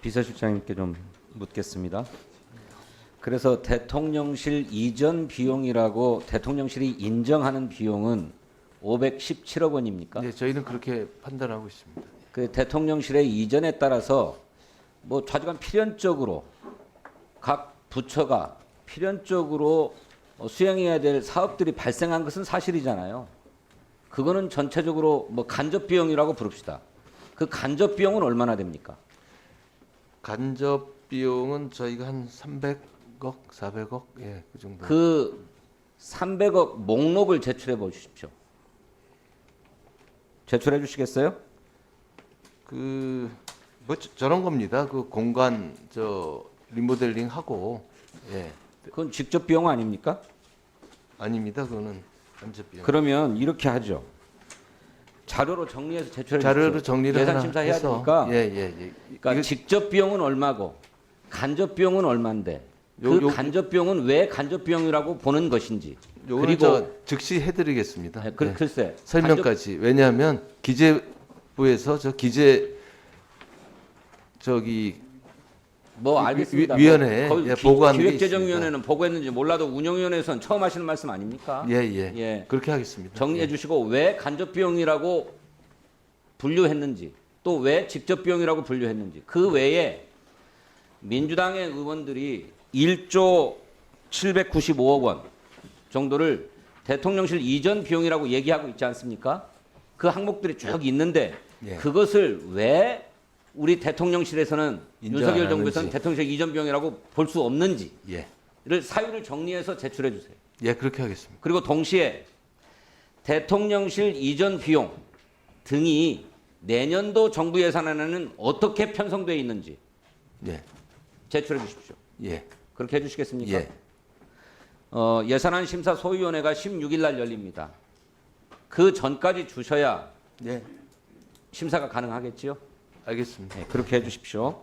비서실장님께 좀 묻겠습니다. 그래서 대통령실 이전 비용이라고 대통령실이 인정하는 비용은 517억 원입니까? 네, 저희는 그렇게 판단하고 있습니다. 그 대통령실의 이전에 따라서 뭐 좌지간 필연적으로 각 부처가 필연적으로 어, 수행해야 될 사업들이 발생한 것은 사실이잖아요. 그거는 전체적으로 뭐 간접 비용이라고 부릅시다. 그 간접 비용은 얼마나 됩니까? 간접 비용은 저희가 한 300억, 400억, 예, 그 정도. 그 300억 목록을 제출해 보십시오. 제출해 주시겠어요? 그, 뭐 저- 저런 겁니다. 그 공간 저 리모델링 하고, 예, 그건 직접 비용 아닙니까? 아닙니다. 그거는 간접 비용. 그러면 이렇게 하죠. 자료로 정리해서 제출해 자료로 주십시오. 정리를 예산 하나 심사해야 해서, 되니까. 예, 예, 예. 그러니까 이거 직접 비용은 얼마고 간접 비용은 얼마인데 요- 그 요- 간접 비용은 왜 간접 비용이라고 보는 것인지 요거는 그리고 저 즉시 해드리겠습니다. 네, 그, 예. 글쎄 설명까지. 왜냐하면 기재부에서 저 기재 저기 뭐 위- 알겠습니다. 위- 위원회에, 뭐 거기 예, 기- 보고하는 게 기획재정위원회는 보고했는지 몰라도 운영위원회에서는 처음 하시는 말씀 아닙니까? 예, 예, 예. 그렇게 하겠습니다. 정리해 예. 주시고 왜 간접 비용이라고 분류했는지 또 왜 직접 비용이라고 분류했는지 그 외에 민주당의 의원들이 1조 795억 원 정도를 대통령실 이전 비용이라고 얘기하고 있지 않습니까? 그 항목들이 쭉 있는데 예. 그것을 왜 우리 대통령실에서는 윤석열 안 정부에서는. 대통령실 이전 비용이라고 볼 수 없는지를 예, 사유를 정리해서 제출해 주세요. 예, 그렇게 하겠습니다. 그리고 동시에 대통령실 이전 비용 등이 내년도 정부 예산안에는 어떻게 편성되어 있는지 예, 제출해 주십시오. 예, 그렇게 해 주시겠습니까? 예, 어, 예산안 심사 소위원회가 16일 날 열립니다. 그 전까지 주셔야 예, 심사가 가능하겠지요? 알겠습니다. 네, 그렇게 해 주십시오.